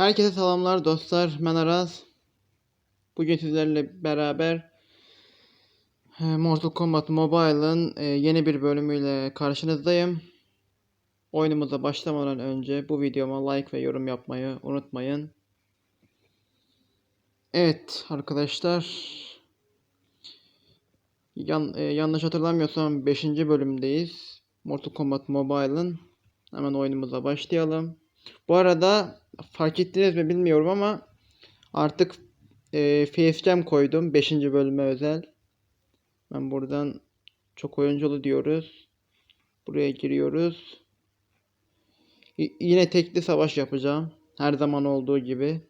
Herkese selamlar dostlar. Ben Aras. Bugün sizlerle beraber e, Mortal Kombat Mobile'ın e, yeni bir bölümüyle karşınızdayım. Oyunumuza başlamadan önce bu videoma like ve yorum yapmayı unutmayın. Evet arkadaşlar. Yan, e, yanlış hatırlamıyorsam 5. bölümdeyiz. Mortal Kombat Mobile'ın. Hemen oyunumuza başlayalım. Bu arada fark ettiniz mi bilmiyorum ama artık e, facecam koydum 5. bölüme özel. Ben buradan çok oyunculu diyoruz. Buraya giriyoruz. Y- yine tekli savaş yapacağım. Her zaman olduğu gibi.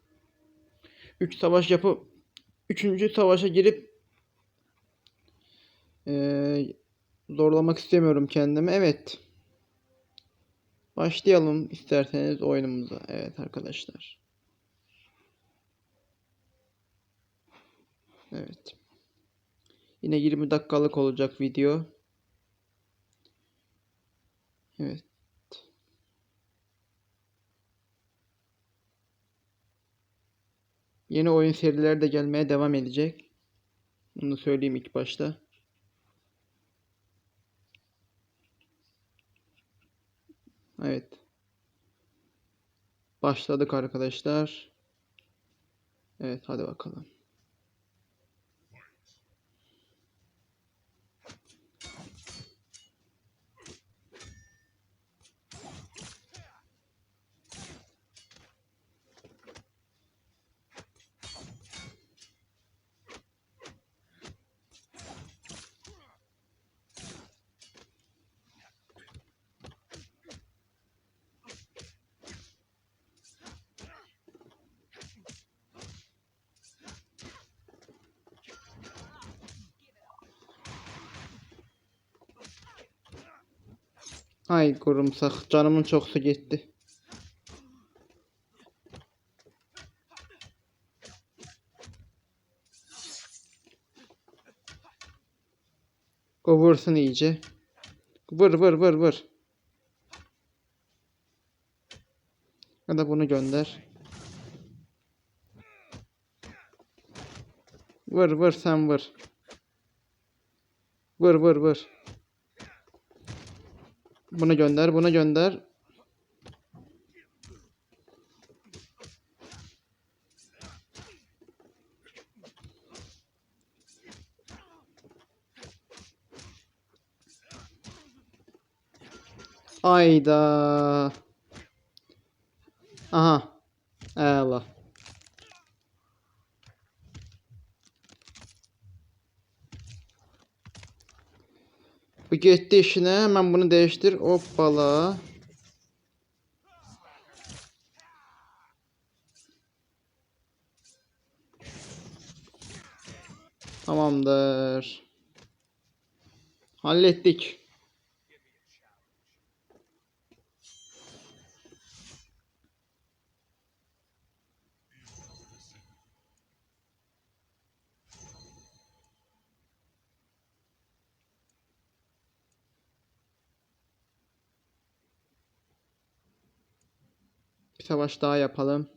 3 savaş yapıp 3. savaşa girip e, zorlamak istemiyorum kendimi. Evet. Başlayalım isterseniz oyunumuza. Evet arkadaşlar. Evet. Yine 20 dakikalık olacak video. Evet. Yeni oyun serileri de gelmeye devam edecek. Bunu söyleyeyim ilk başta. Evet. Başladık arkadaşlar. Evet hadi bakalım. Ay kurumsak canımın çok su gitti. O vursun iyice. Vur vur vur vur. Ya da bunu gönder. Vur vur sen vur. Vur vur vur. Bunu gönder, bunu gönder. Ayda. Aha. Allah. Bu gitti işine. Hemen bunu değiştir. Hoppala. Tamamdır. Hallettik. Bir savaş daha yapalım.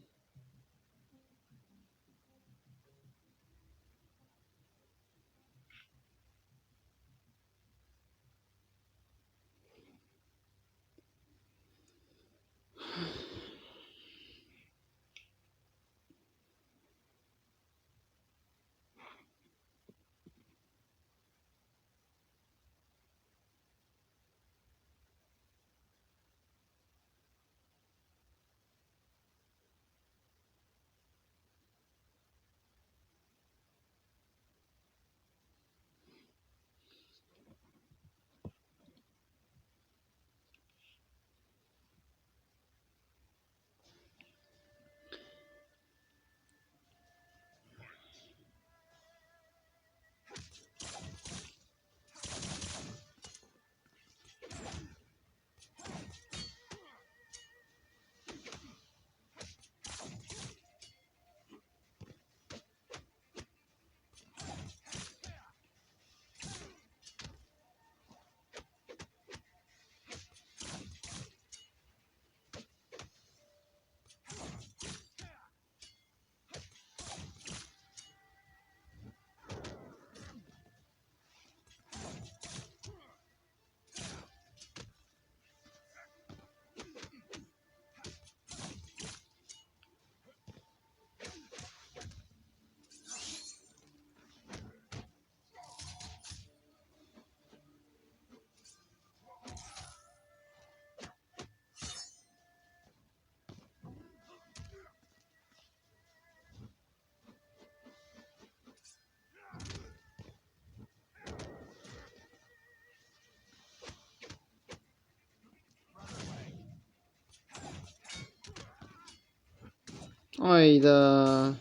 Ayda.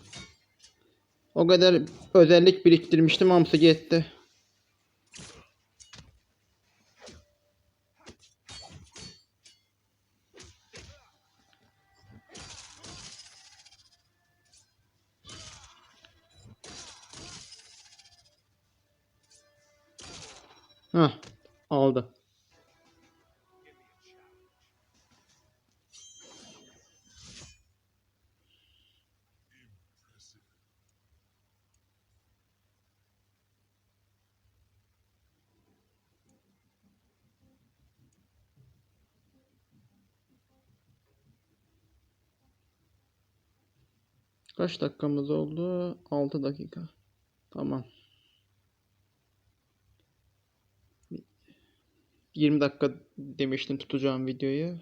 O kadar özellik biriktirmiştim hamsi gitti. Kaç dakikamız oldu? 6 dakika. Tamam. 20 dakika demiştim tutacağım videoyu.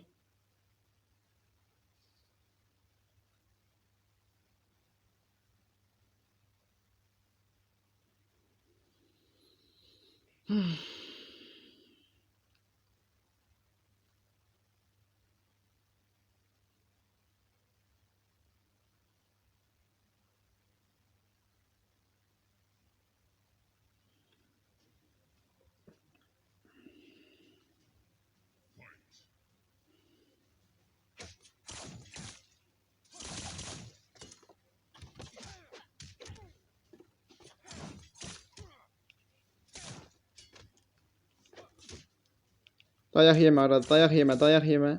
Dayak yeme arada. Dayak yeme. Dayak yeme.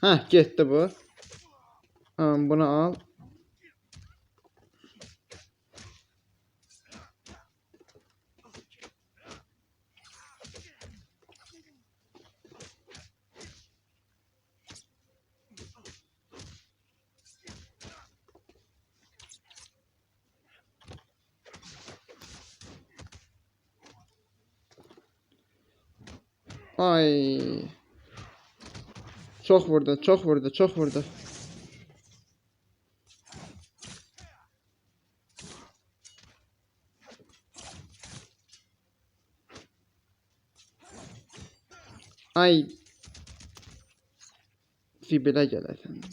Heh gitti bu. Bunu al. Ay. Çok vurdu, çok vurdu, çok vurdu. Ay. Fibile gel efendim.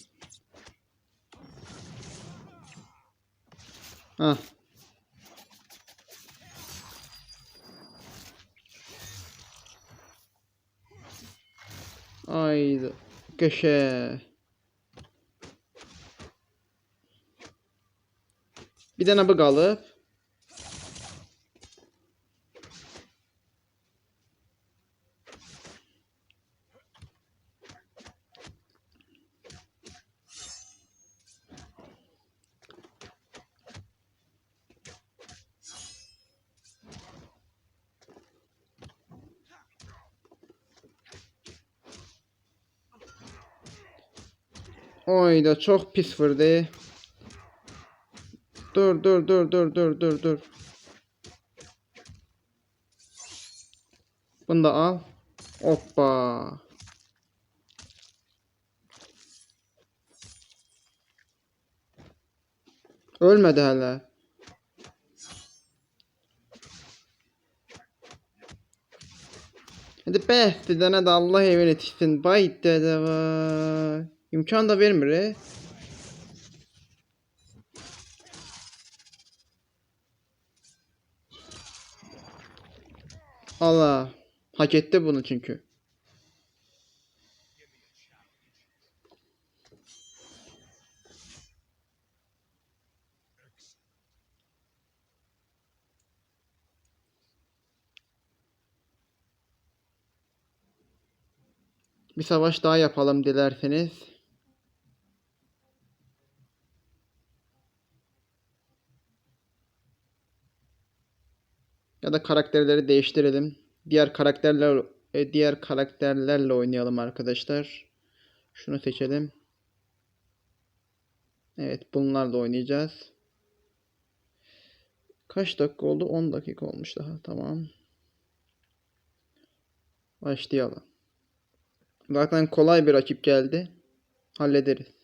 Hah. Ay köşe. Bir dənə bu qalıb. Oy da çok pis vurdu. Dur dur dur dur dur dur dur. Bunu da al. Hoppa. Ölmedi hala. Hadi be, dedene de Allah evin yetişsin. Bay dede vay. İmkan da vermir e. Allah. Hak etti bunu çünkü. Bir savaş daha yapalım dilerseniz. Ya da karakterleri değiştirelim. Diğer karakterler e, diğer karakterlerle oynayalım arkadaşlar. Şunu seçelim. Evet, bunlarla oynayacağız. Kaç dakika oldu? 10 dakika olmuş daha. Tamam. Başlayalım. Zaten kolay bir rakip geldi. Hallederiz.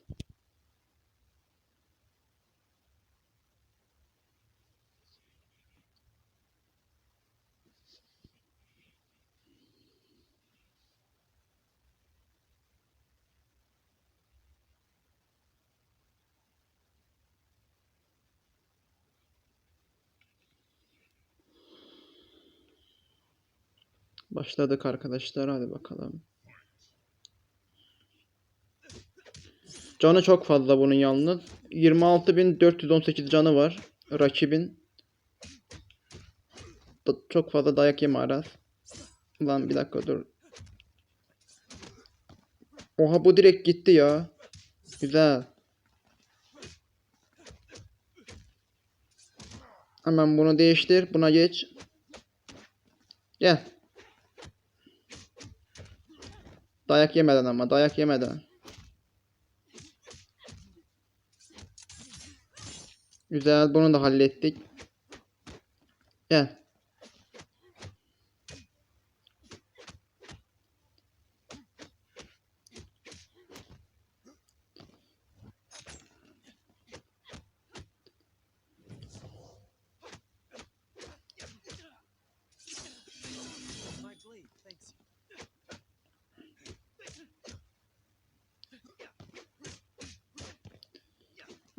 Başladık arkadaşlar. Hadi bakalım. Canı çok fazla bunun yalnız. 26.418 canı var. Rakibin. Çok fazla dayak yeme Aras. Lan bir dakika dur. Oha bu direkt gitti ya. Güzel. Hemen bunu değiştir. Buna geç. Gel. Dayak yemeden ama dayak yemeden. Güzel bunu da hallettik. Gel.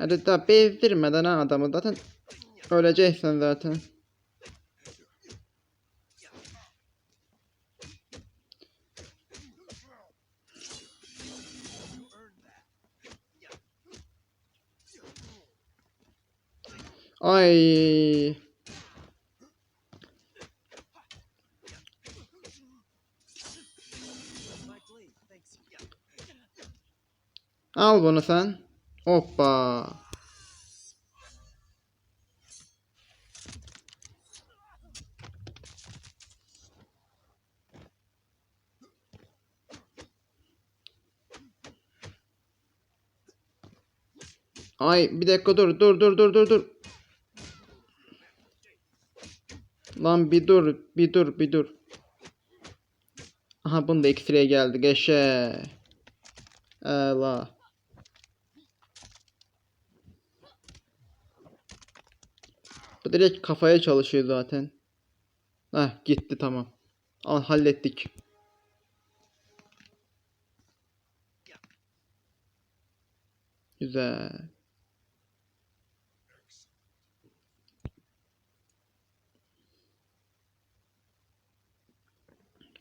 Hadi daha bezdirmeden ha adamı zaten öleceksin zaten. Ay. Al bunu sen. Hoppa. Ay bir dakika dur dur dur dur dur dur. Lan bir dur bir dur bir dur. Aha bunun da X-ray geldi. Geçe. Ela. Bu direkt kafaya çalışıyor zaten. Heh gitti tamam. Al hallettik. Güzel.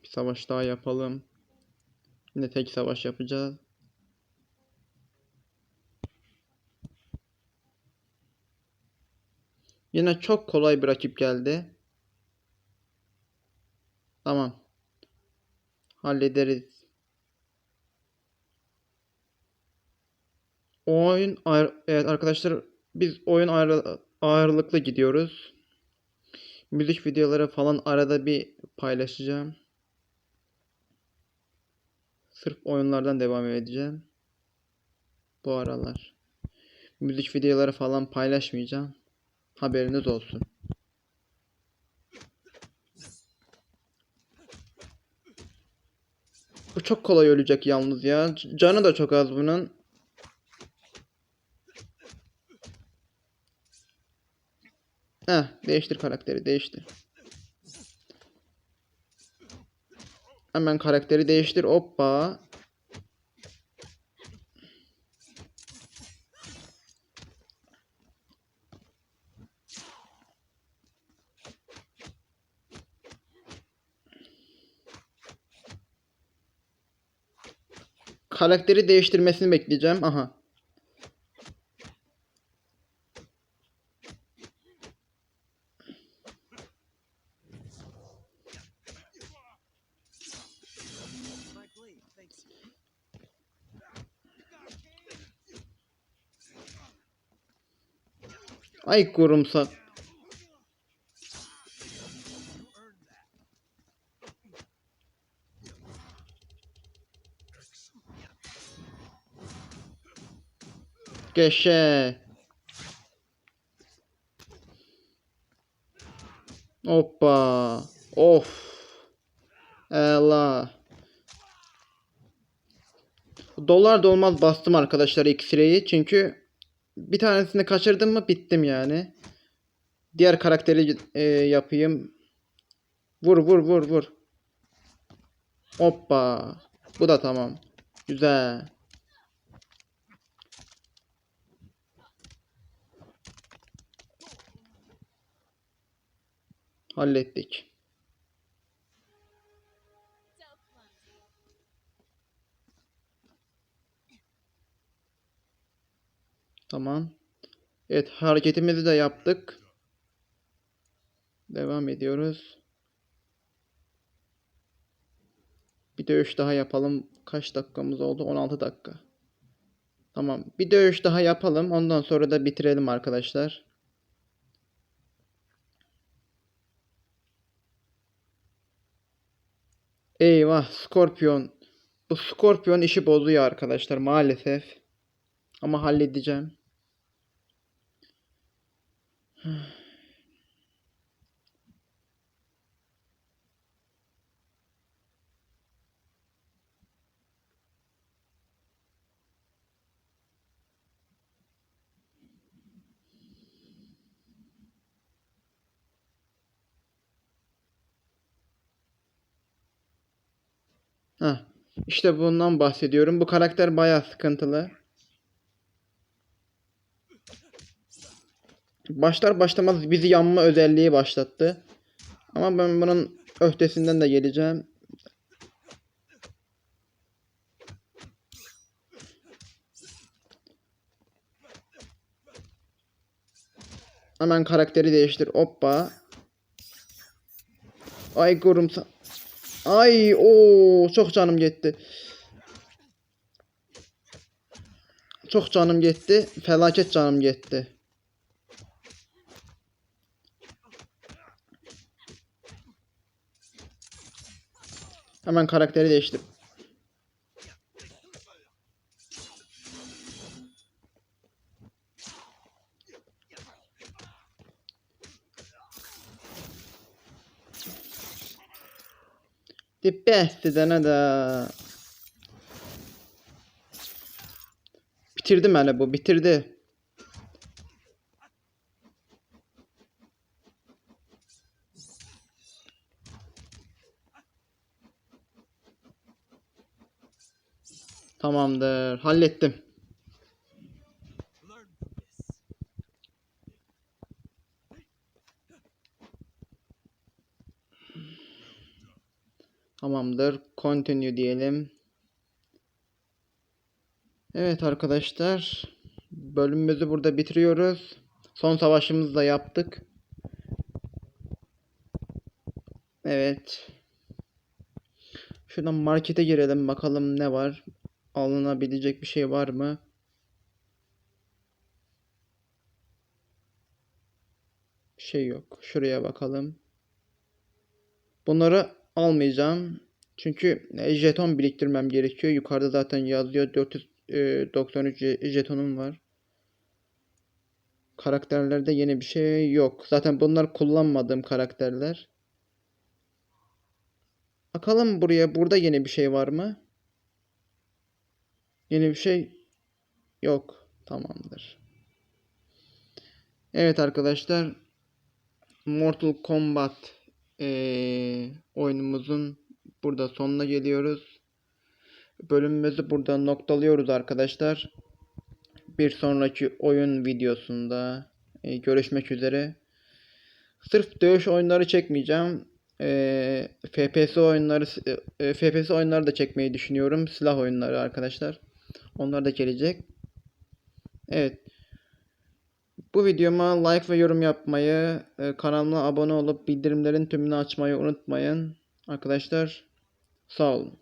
Bir savaş daha yapalım. Yine tek savaş yapacağız. Yine çok kolay bir rakip geldi. Tamam. Hallederiz. Oyun evet arkadaşlar biz oyun ayrı- ağırlıklı gidiyoruz. Müzik videoları falan arada bir paylaşacağım. Sırf oyunlardan devam edeceğim. Bu aralar. Müzik videoları falan paylaşmayacağım. Haberiniz olsun. Bu çok kolay ölecek yalnız ya. Canı da çok az bunun. Heh, değiştir karakteri, değiştir. Hemen karakteri değiştir. Hoppa. Karakteri değiştirmesini bekleyeceğim. Aha. Ay kurumsak. Geçe. Hoppa. Of. Ela. Dolar da olmaz bastım arkadaşlar X-Ray'i çünkü bir tanesini kaçırdım mı bittim yani. Diğer karakteri e, yapayım. Vur vur vur vur. Hoppa. Bu da tamam. Güzel. hallettik. Tamam. Evet hareketimizi de yaptık. Devam ediyoruz. Bir dövüş daha yapalım. Kaç dakikamız oldu? 16 dakika. Tamam. Bir dövüş daha yapalım. Ondan sonra da bitirelim arkadaşlar. Eyvah, Scorpion. Bu Scorpion işi bozuyor arkadaşlar maalesef. Ama halledeceğim. Heh, işte bundan bahsediyorum. Bu karakter bayağı sıkıntılı. Başlar başlamaz bizi yanma özelliği başlattı. Ama ben bunun öhtesinden de geleceğim. Hemen karakteri değiştir. Hoppa. Ay kurumsa. Ay o çok canım gitti. Çok canım gitti. Felaket canım gitti. Hemen karakteri değiştir. Dibesti dene de. Bitirdi mi hele bu? Bitirdi. Tamamdır. Hallettim. Tamamdır. Continue diyelim. Evet arkadaşlar. Bölümümüzü burada bitiriyoruz. Son savaşımızı da yaptık. Evet. Şuradan markete girelim bakalım ne var. Alınabilecek bir şey var mı? Bir şey yok. Şuraya bakalım. Bunları almayacağım. Çünkü e, jeton biriktirmem gerekiyor. Yukarıda zaten yazıyor 493 je- jetonum var. Karakterlerde yeni bir şey yok. Zaten bunlar kullanmadığım karakterler. Bakalım buraya. Burada yeni bir şey var mı? Yeni bir şey yok. Tamamdır. Evet arkadaşlar. Mortal Kombat eee, oyunumuzun burada sonuna geliyoruz. Bölümümüzü burada noktalıyoruz arkadaşlar. Bir sonraki oyun videosunda e, görüşmek üzere. Sırf dövüş oyunları çekmeyeceğim. E, FPS oyunları e, FPS oyunları da çekmeyi düşünüyorum. Silah oyunları arkadaşlar. Onlar da gelecek. Evet. Bu videoma like ve yorum yapmayı, e, kanalıma abone olup bildirimlerin tümünü açmayı unutmayın. Arkadaşlar sağ olun.